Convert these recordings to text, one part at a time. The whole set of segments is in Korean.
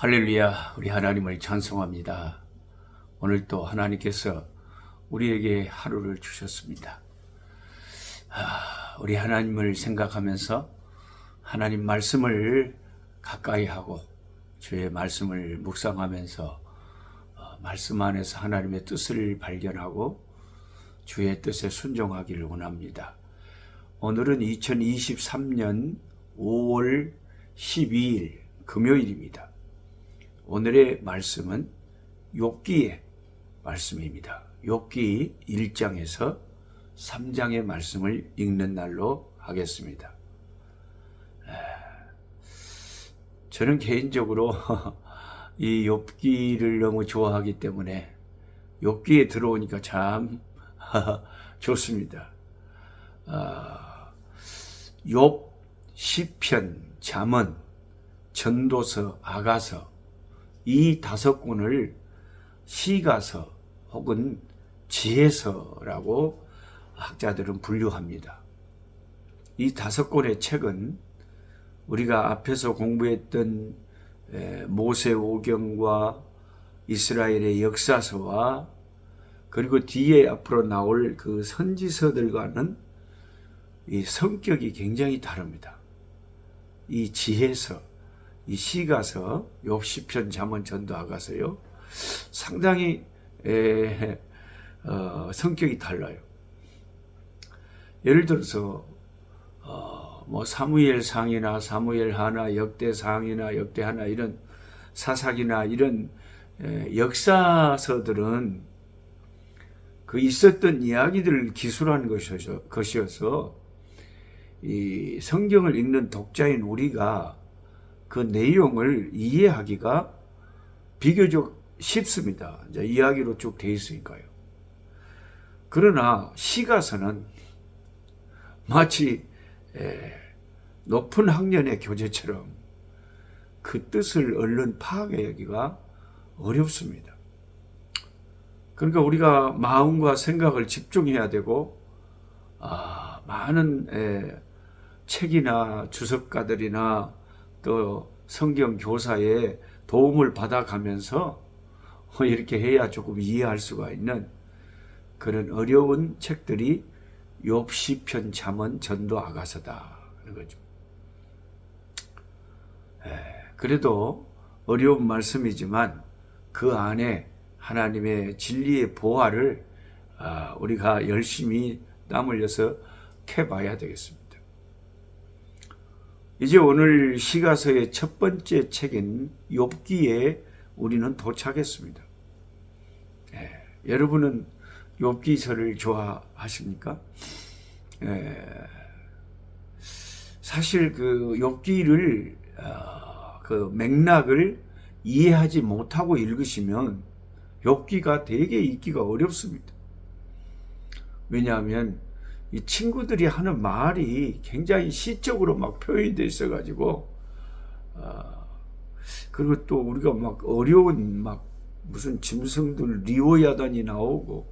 할렐루야, 우리 하나님을 찬송합니다. 오늘 또 하나님께서 우리에게 하루를 주셨습니다. 아, 우리 하나님을 생각하면서 하나님 말씀을 가까이 하고 주의 말씀을 묵상하면서 어, 말씀 안에서 하나님의 뜻을 발견하고 주의 뜻에 순종하기를 원합니다. 오늘은 2023년 5월 12일 금요일입니다. 오늘의 말씀은 욥기의 말씀입니다. 욥기 1장에서 3장의 말씀을 읽는 날로 하겠습니다. 에, 저는 개인적으로 이 욥기를 너무 좋아하기 때문에 욥기에 들어오니까 참 좋습니다. 아, 욥, 시편, 잠언, 전도서, 아가서 이 다섯 권을 시가서 혹은 지혜서라고 학자들은 분류합니다. 이 다섯 권의 책은 우리가 앞에서 공부했던 모세 오경과 이스라엘의 역사서와 그리고 뒤에 앞으로 나올 그 선지서들과는 이 성격이 굉장히 다릅니다. 이 지혜서, 이 시가서, 욥시편, 잠언, 전도, 아가서요. 상당히 에, 어, 성격이 달라요. 예를 들어서 어, 뭐 사무엘 상이나 사무엘 하나, 역대 상이나 역대 하나 이런 사사기나 이런 에, 역사서들은 그 있었던 이야기들을 기술한 것이어서 이 성경을 읽는 독자인 우리가 그 내용을 이해하기가 비교적 쉽습니다. 이제 이야기로 쭉 돼 있으니까요. 그러나 시가서는 마치 높은 학년의 교재처럼 그 뜻을 얼른 파악하기가 어렵습니다. 그러니까 우리가 마음과 생각을 집중해야 되고 아, 많은 에, 책이나 주석가들이나 또 성경 교사의 도움을 받아가면서 이렇게 해야 조금 이해할 수가 있는 그런 어려운 책들이 욥시편 잠언 전도 아가서다 그런 거죠. 그래도 어려운 말씀이지만 그 안에 하나님의 진리의 보화를 아, 우리가 열심히 땀 흘려서 캐봐야 되겠습니다. 이제 오늘 시가서의 첫 번째 책인 욥기에 우리는 도착했습니다. 예, 여러분은 욥기서를 좋아하십니까? 예, 사실 그 욥기를 어, 그 맥락을 이해하지 못하고 읽으시면 욥기가 되게 읽기가 어렵습니다. 왜냐하면 이 친구들이 하는 말이 굉장히 시적으로 막 표현되어 있어가지고 어, 그리고 또 우리가 막 어려운 막 무슨 짐승들 리오야단이 나오고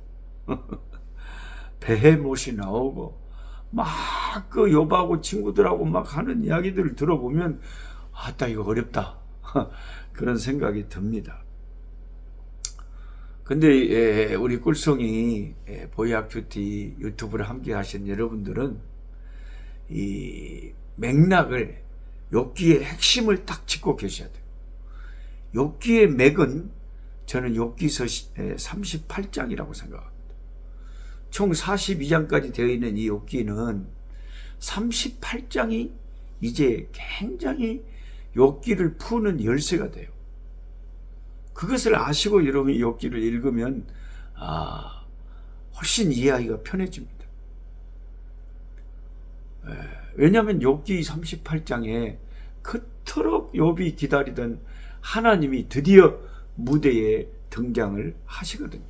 베헤못이 나오고 막그 요바하고 친구들하고 막 하는 이야기들을 들어보면 아따 이거 어렵다 그런 생각이 듭니다. 근데 예, 우리 꿀송이 예, 보이학 큐티 유튜브를 함께 하신 여러분들은 이 맥락을 욥기의 핵심을 딱 짚고 계셔야 돼요. 욥기의 맥은 저는 욥기서 38장이라고 생각합니다. 총 42장까지 되어 있는 이 욥기는 38장이 이제 굉장히 욥기를 푸는 열쇠가 돼요. 그것을 아시고 여러분이 욥기를 읽으면 아 훨씬 이해하기가 편해집니다. 에, 왜냐하면 욥기 38장에 그토록 욥이 기다리던 하나님이 드디어 무대에 등장을 하시거든요.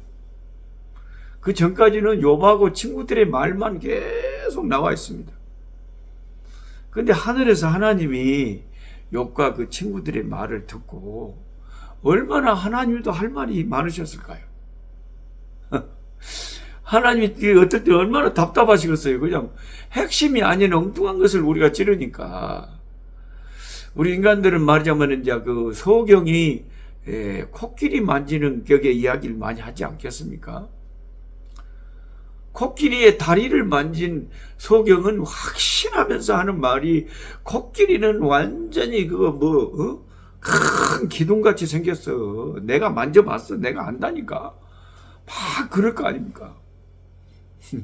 그 전까지는 욥하고 친구들의 말만 계속 나와 있습니다. 근데 하늘에서 하나님이 욥과 그 친구들의 말을 듣고 얼마나 하나님도 할 말이 많으셨을까요? 하나님이 어떨 때 얼마나 답답하시겠어요. 그냥 핵심이 아닌 엉뚱한 것을 우리가 찌르니까. 우리 인간들은 말하자면 이제 그 소경이 에, 코끼리 만지는 격의 이야기를 많이 하지 않겠습니까? 코끼리의 다리를 만진 소경은 확신하면서 하는 말이 코끼리는 완전히 그거 뭐, 어? 큰 기둥같이 생겼어. 내가 만져봤어. 내가 안다니까. 막 그럴 거 아닙니까?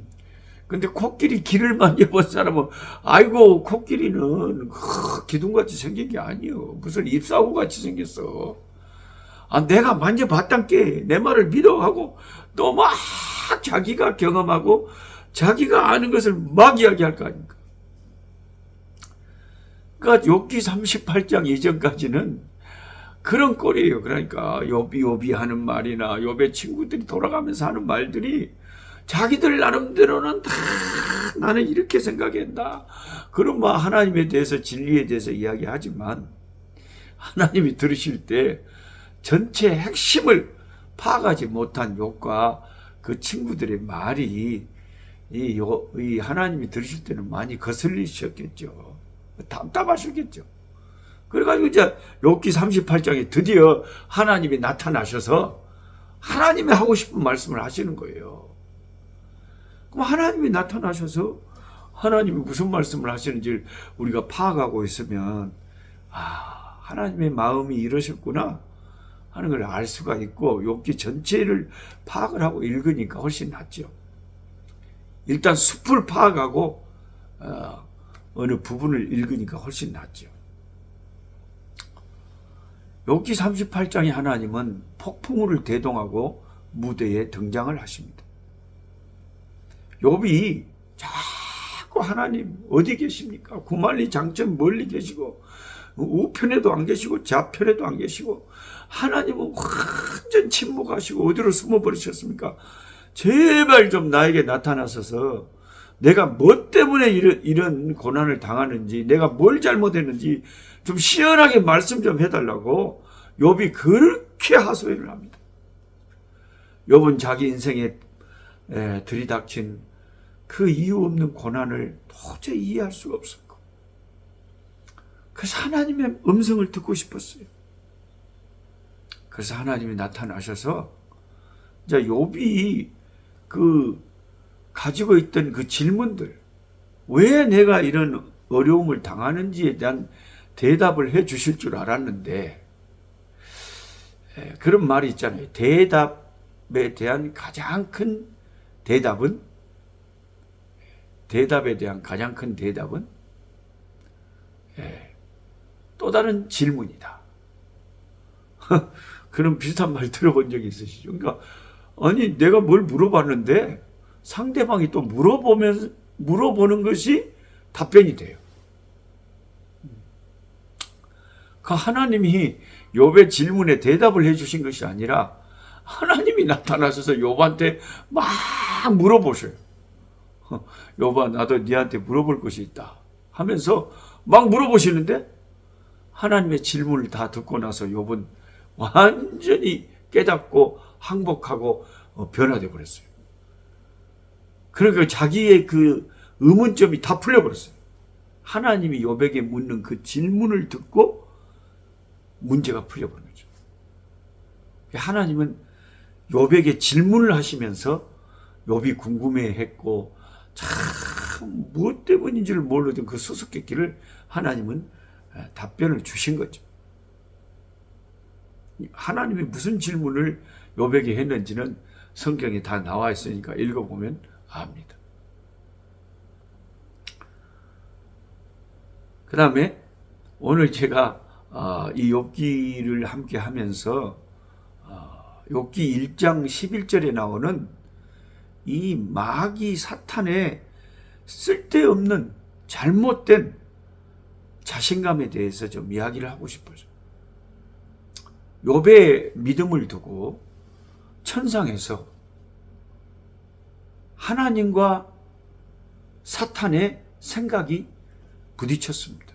근데 코끼리 귀를 만져본 사람은 아이고 코끼리는 크, 기둥같이 생긴 게 아니요. 무슨 잎사구같이 생겼어. 아 내가 만져봤단께 내 말을 믿어 하고 또 막 자기가 경험하고 자기가 아는 것을 막 이야기할 거 아닙니까? 그러니까 욥기 38장 이전까지는 그런 꼴이에요. 그러니까 욥이 욥이 하는 말이나 욥의 친구들이 돌아가면서 하는 말들이 자기들 나름대로는 다 나는 이렇게 생각한다. 그런 뭐 하나님에 대해서 진리에 대해서 이야기하지만 하나님이 들으실 때 전체 핵심을 파악하지 못한 욥과 그 친구들의 말이 이, 요, 이 하나님이 들으실 때는 많이 거슬리셨겠죠. 답답하셨겠죠. 그래가지고 이제 욥기 38장에 드디어 하나님이 나타나셔서 하나님이 하고 싶은 말씀을 하시는 거예요. 그럼 하나님이 나타나셔서 하나님이 무슨 말씀을 하시는지 우리가 파악하고 있으면 아 하나님의 마음이 이러셨구나 하는 걸 알 수가 있고 욥기 전체를 파악을 하고 읽으니까 훨씬 낫죠. 일단 숲을 파악하고 어, 어느 부분을 읽으니까 훨씬 낫죠. 욥기 38장의 하나님은 폭풍우를 대동하고 무대에 등장을 하십니다. 욥이 자꾸 하나님 어디 계십니까? 구만리 장천 멀리 계시고 우편에도 안 계시고 좌편에도 안 계시고 하나님은 완전 침묵하시고 어디로 숨어버리셨습니까? 제발 좀 나에게 나타나셔서 내가 뭐 때문에 이런, 이런 고난을 당하는지 내가 뭘 잘못했는지 좀 시원하게 말씀 좀 해달라고 욥이 그렇게 하소연을 합니다. 욥은 자기 인생에 에, 들이닥친 그 이유 없는 고난을 도저히 이해할 수가 없었고 그래서 하나님의 음성을 듣고 싶었어요. 그래서 하나님이 나타나셔서 이제 욥이 그 가지고 있던 그 질문들 왜 내가 이런 어려움을 당하는지에 대한 대답을 해 주실 줄 알았는데 에, 그런 말이 있잖아요. 대답에 대한 가장 큰 대답은 대답에 대한 가장 큰 대답은 예, 또 다른 질문이다. 그런 비슷한 말 들어본 적이 있으시죠? 그러니까 아니 내가 뭘 물어봤는데 상대방이 또 물어보면 물어보는 것이 답변이 돼요. 그 하나님이 욥의 질문에 대답을 해주신 것이 아니라 하나님이 나타나셔서 욥한테 막 물어보셔요. 여봐 나도 네한테 물어볼 것이 있다 하면서 막 물어보시는데 하나님의 질문을 다 듣고 나서 욥은 완전히 깨닫고 항복하고 어, 변화돼 버렸어요. 그러니까 자기의 그 의문점이 다 풀려버렸어요. 하나님이 욥에게 묻는 그 질문을 듣고 문제가 풀려버린 거죠. 하나님은 욥에게 질문을 하시면서 욥이 궁금해했고 참 무엇 때문인지를 모르던 그 수수께끼를 하나님은 답변을 주신 거죠. 하나님이 무슨 질문을 욥에게 했는지는 성경에 다 나와 있으니까 읽어보면 압니다. 그 다음에 오늘 제가 어, 이 욥기를 함께 하면서 어, 욥기 1장 11절에 나오는 이 마귀 사탄의 쓸데없는 잘못된 자신감에 대해서 좀 이야기를 하고 싶어요. 욥의 믿음을 두고 천상에서 하나님과 사탄의 생각이 부딪혔습니다.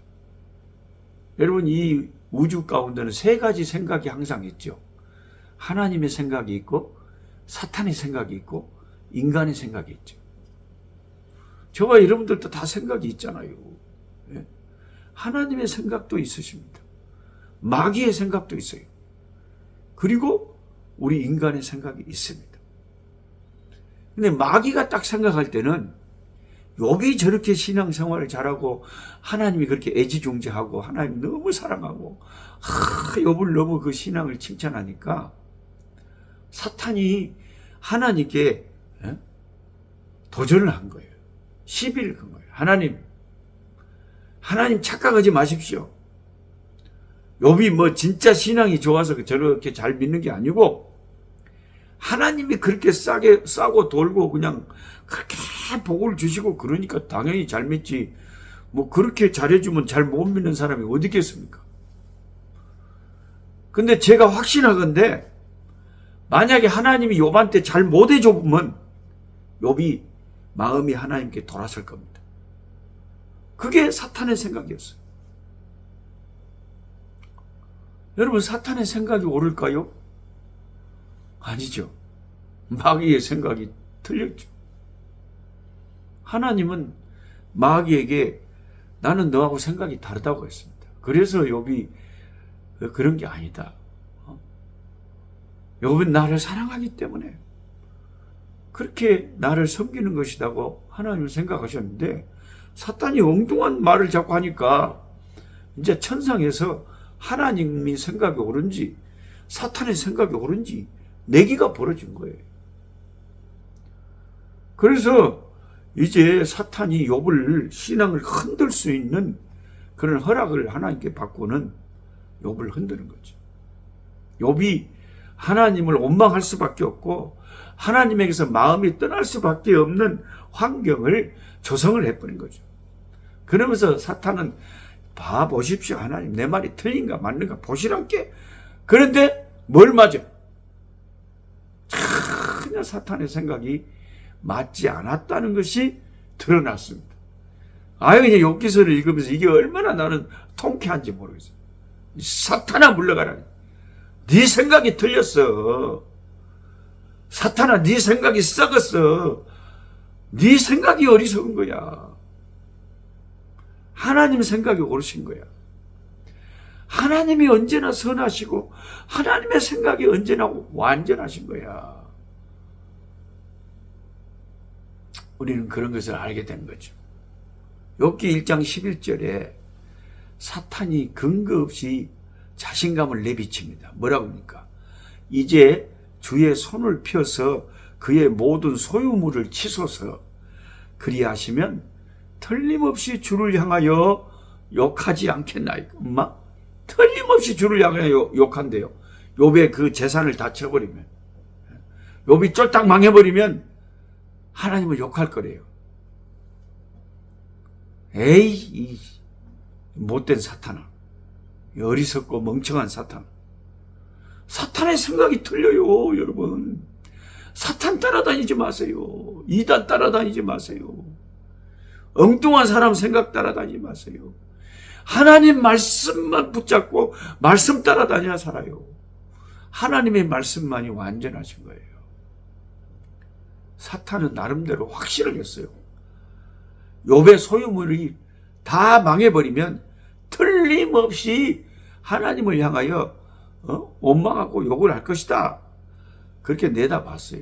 여러분 이 우주 가운데는 세 가지 생각이 항상 있죠. 하나님의 생각이 있고 사탄의 생각이 있고 인간의 생각이 있죠. 저와 여러분들도 다 생각이 있잖아요. 예? 하나님의 생각도 있으십니다. 마귀의 생각도 있어요. 그리고 우리 인간의 생각이 있습니다. 근데 마귀가 딱 생각할 때는 욥이 저렇게 신앙생활을 잘하고 하나님이 그렇게 애지중지하고 하나님 너무 사랑하고 하, 욥을 너무 그 신앙을 칭찬하니까 사탄이 하나님께 예? 도전을 한 거예요. 시비를 건 거예요. 하나님, 하나님 착각하지 마십시오. 욥이 뭐 진짜 신앙이 좋아서 저렇게 잘 믿는 게 아니고 하나님이 그렇게 싸게 싸고 돌고 그냥 그렇게 복을 주시고 그러니까 당연히 잘 믿지. 뭐 그렇게 잘해주면 잘 못 믿는 사람이 어디 있겠습니까? 근데 제가 확신하건데 만약에 하나님이 욥한테 잘 못해줘보면 욥이 마음이 하나님께 돌아설 겁니다. 그게 사탄의 생각이었어요. 여러분 사탄의 생각이 옳을까요? 아니죠. 마귀의 생각이 틀렸죠. 하나님은 마귀에게 나는 너하고 생각이 다르다고 했습니다. 그래서 욥이 그런 게 아니다. 어? 욥은 나를 사랑하기 때문에 그렇게 나를 섬기는 것이라고 하나님을 생각하셨는데 사탄이 엉뚱한 말을 자꾸 하니까 이제 천상에서 하나님이 생각이 옳은지 사탄의 생각이 옳은지 내기가 벌어진 거예요. 그래서 이제 사탄이 욥을 신앙을 흔들 수 있는 그런 허락을 하나님께 받고는 욥을 흔드는 거죠. 욥이 하나님을 원망할 수밖에 없고 하나님에게서 마음이 떠날 수밖에 없는 환경을 조성을 해버린 거죠. 그러면서 사탄은 봐 보십시오 하나님 내 말이 틀린가 맞는가 보시란게 그런데 뭘 맞아? 전혀 사탄의 생각이 맞지 않았다는 것이 드러났습니다. 아유, 이제 욕기서를 읽으면서 이게 얼마나 나는 통쾌한지 모르겠어요. 사탄아 물러가라. 네 생각이 틀렸어. 사탄아 네 생각이 썩었어. 네 생각이 어리석은 거야. 하나님 생각이 옳으신 거야. 하나님이 언제나 선하시고 하나님의 생각이 언제나 완전하신 거야. 우리는 그런 것을 알게 된 거죠. 욥기 1장 11절에 사탄이 근거 없이 자신감을 내비칩니다. 뭐라고 합니까? 이제 주의 손을 펴서 그의 모든 소유물을 치소서 그리하시면 틀림없이 주를 향하여 욕하지 않겠나이까? 엄마? 틀림없이 주를 향하여 욕한대요. 욥의 그 재산을 다 쳐버리면 욥이 쫄딱 망해버리면 하나님을 욕할 거래요. 에이, 이 못된 사탄아. 어리석고 멍청한 사탄. 사탄의 생각이 틀려요, 여러분. 사탄 따라다니지 마세요. 이단 따라다니지 마세요. 엉뚱한 사람 생각 따라다니지 마세요. 하나님 말씀만 붙잡고 말씀 따라다녀야 살아요. 하나님의 말씀만이 완전하신 거예요. 사탄은 나름대로 확신을 했어요. 욥의 소유물이 다 망해버리면 틀림없이 하나님을 향하여 어? 원망하고 욕을 할 것이다. 그렇게 내다봤어요.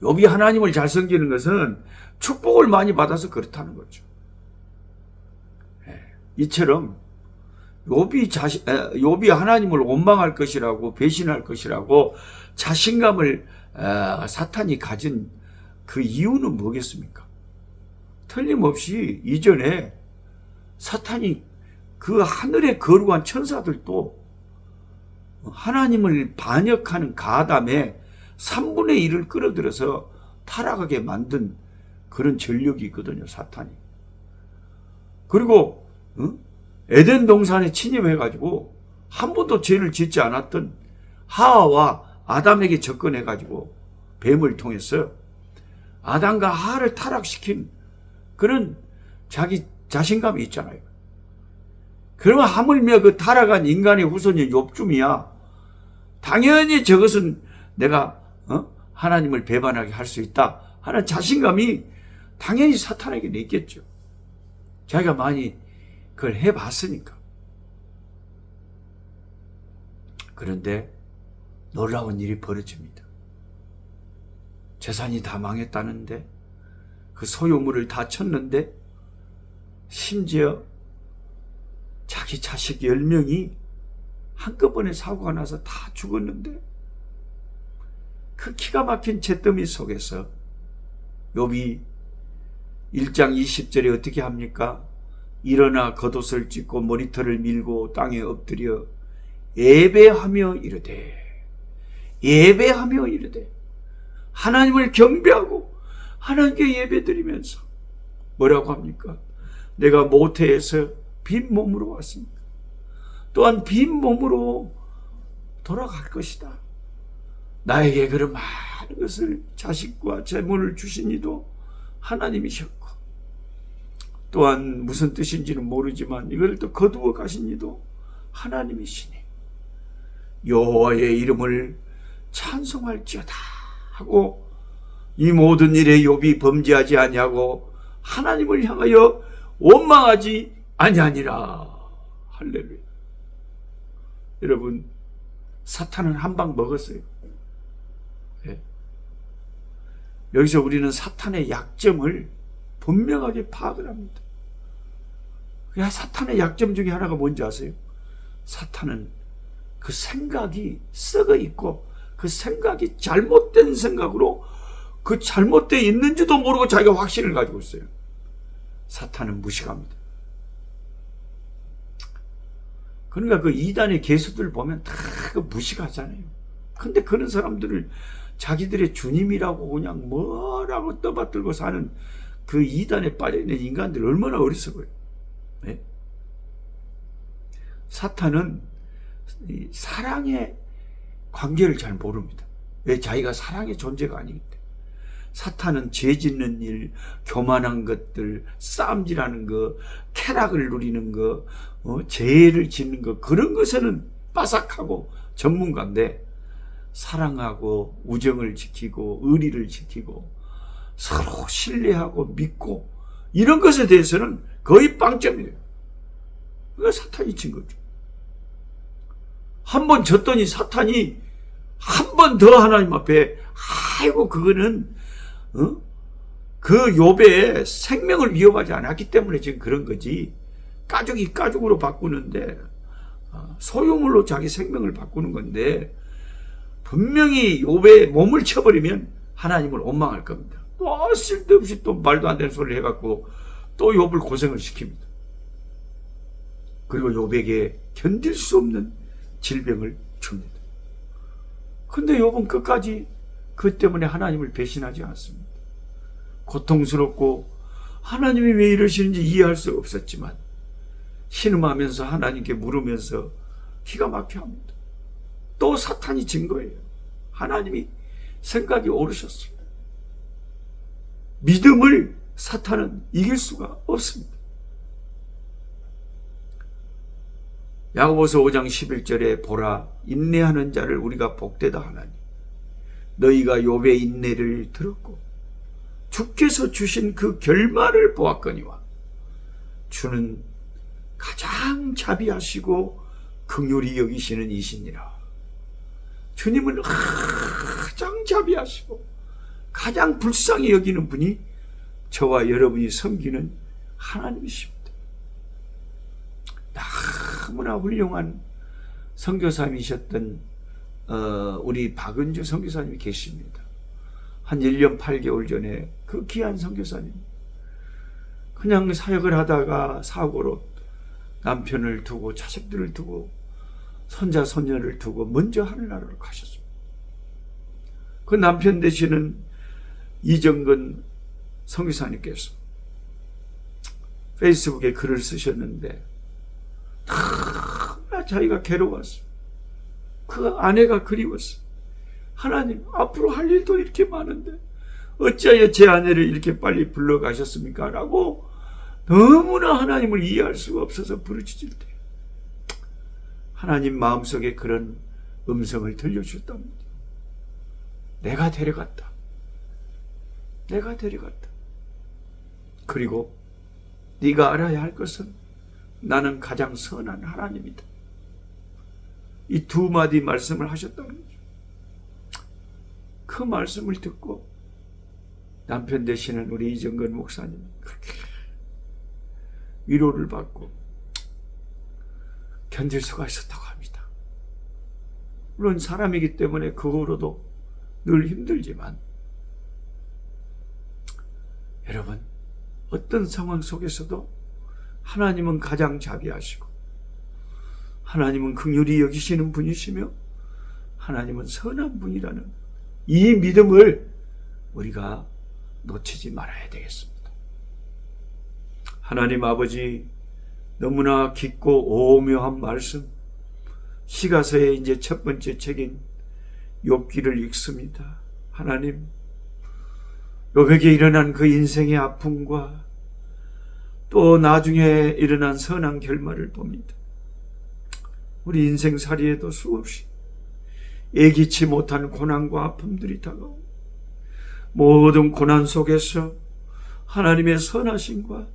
욥이 하나님을 잘 섬기는 것은 축복을 많이 받아서 그렇다는 거죠. 예, 이처럼 욥이 자신 욥이 하나님을 원망할 것이라고 배신할 것이라고 자신감을 사탄이 가진 그 이유는 뭐겠습니까? 틀림없이 이전에 사탄이 그 하늘에 거룩한 천사들도 하나님을 반역하는 가담에 3분의 1을 끌어들여서 타락하게 만든 그런 전력이 있거든요, 사탄이. 그리고 어? 에덴 동산에 침입해가지고 한 번도 죄를 짓지 않았던 하와와 아담에게 접근해가지고 뱀을 통해서 아담과 하를 타락시킨 그런 자기 자신감이 있잖아요. 그러면 하물며 그 타락한 인간의 후손이 욥중이야. 당연히 저것은 내가 어? 하나님을 배반하게 할 수 있다 하는 자신감이 당연히 사탄에게 있겠죠. 자기가 많이 그걸 해봤으니까. 그런데 놀라운 일이 벌어집니다. 재산이 다 망했다는데 그 소유물을 다 쳤는데 심지어 자기 자식 10명이 한꺼번에 사고가 나서 다 죽었는데 그 기가 막힌 잿더미 속에서 욥이 1장 20절에 어떻게 합니까? 일어나 겉옷을 찢고 머리털을 밀고 땅에 엎드려 예배하며 이르되 예배하며 이르되 하나님을 경배하고 하나님께 예배드리면서 뭐라고 합니까? 내가 모태에서 빈 몸으로 왔습니다. 또한 빈 몸으로 돌아갈 것이다. 나에게 그런 많은 것을 자식과 재물을 주신 이도 하나님이셨고 또한 무슨 뜻인지는 모르지만 이걸 또 거두어 가신 이도 하나님이시니 여호와의 이름을 찬송할지어다 하고 이 모든 일에 욥이 범죄하지 아니하고 하나님을 향하여 원망하지 아니하니라. 할렐루야. 여러분 사탄은 한 방 먹었어요. 예. 여기서 우리는 사탄의 약점을 분명하게 파악을 합니다. 야, 사탄의 약점 중에 하나가 뭔지 아세요? 사탄은 그 생각이 썩어 있고 그 생각이 잘못된 생각으로 그 잘못되어 있는지도 모르고 자기가 확신을 가지고 있어요. 사탄은 무식합니다. 그러니까 그 이단의 개수들 보면 다 그 무식하잖아요. 근데 그런 사람들을 자기들의 주님이라고 그냥 뭐라고 떠받들고 사는 그 이단에 빠져있는 인간들 얼마나 어리석어요. 네? 사탄은 이 사랑의 관계를 잘 모릅니다. 왜 자기가 사랑의 존재가 아니기 때문에. 사탄은 죄 짓는 일, 교만한 것들, 싸움질하는 거, 쾌락을 누리는 거, 어, 죄를 짓는 거, 그런 것에는 빠삭하고 전문가인데, 사랑하고, 우정을 지키고, 의리를 지키고, 서로 신뢰하고 믿고, 이런 것에 대해서는 거의 빵점이에요. 그게 사탄이 친 거죠. 한 번 졌더니 사탄이 한 번 더 하나님 앞에 아이고 그거는 어? 그 욥의 생명을 위협하지 않았기 때문에 지금 그런 거지 가족이 가족으로 바꾸는데 어, 소유물로 자기 생명을 바꾸는 건데 분명히 욥의 몸을 쳐버리면 하나님을 원망할 겁니다. 또 쓸데없이 또 말도 안 되는 소리를 해갖고 또 욥을 고생을 시킵니다. 그리고 욥에게 견딜 수 없는 질병을 줍니다. 근데 욥은 끝까지 그 때문에 하나님을 배신하지 않습니다. 고통스럽고 하나님이 왜 이러시는지 이해할 수 없었지만 신음하면서 하나님께 물으면서 기가 막혀 합니다. 또 사탄이 진 거예요. 하나님이 생각이 오르셨어요. 믿음을 사탄은 이길 수가 없습니다. 야고보서 5장 11절에 보라 인내하는 자를 우리가 복되다 하나니 너희가 욥의 인내를 들었고 주께서 주신 그 결말을 보았거니와 주는 가장 자비하시고 긍휼히 여기시는 이시니라 주님은 가장 자비하시고 가장 불쌍히 여기는 분이 저와 여러분이 섬기는 하나님이십니다. 너무나 훌륭한 선교사님이셨던 어, 우리 박은주 선교사님이 계십니다. 한 1년 8개월 전에 그 귀한 선교사님 그냥 사역을 하다가 사고로 남편을 두고 자식들을 두고 손자 손녀를 두고 먼저 하늘나라로 가셨습니다. 그 남편 되시는 이정근 선교사님께서 페이스북에 글을 쓰셨는데 다 자기가 괴로웠어. 그 아내가 그리웠어. 하나님 앞으로 할 일도 이렇게 많은데 어찌하여 제 아내를 이렇게 빨리 불러가셨습니까? 라고 너무나 하나님을 이해할 수가 없어서 부르짖을 때 하나님 마음속에 그런 음성을 들려주셨답니다. 내가 데려갔다. 내가 데려갔다. 그리고 네가 알아야 할 것은 나는 가장 선한 하나님이다. 이 두 마디 말씀을 하셨다는 거죠. 그 말씀을 듣고 남편 되시는 우리 이정근 목사님 그렇게 위로를 받고 견딜 수가 있었다고 합니다. 물론 사람이기 때문에 그 후로도 늘 힘들지만 여러분 어떤 상황 속에서도 하나님은 가장 자비하시고 하나님은 긍휼히 여기시는 분이시며 하나님은 선한 분이라는 이 믿음을 우리가 놓치지 말아야 되겠습니다. 하나님 아버지 너무나 깊고 오묘한 말씀 시가서의 이제 첫 번째 책인 욥기를 읽습니다. 하나님 욥에게 일어난 그 인생의 아픔과 또 나중에 일어난 선한 결말을 봅니다. 우리 인생 살이에도 수없이 예기치 못한 고난과 아픔들이 다가오고 모든 고난 속에서 하나님의 선하심과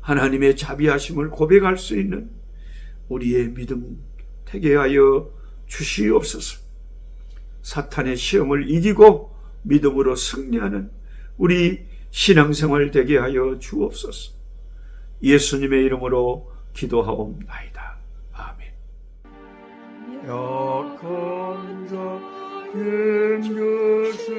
하나님의 자비하심을 고백할 수 있는 우리의 믿음 되게 하여 주시옵소서. 사탄의 시험을 이기고 믿음으로 승리하는 우리 신앙생활 되게 하여 주옵소서. 예수님의 이름으로 기도하옵나이다. 아멘. 약한 자 힘주시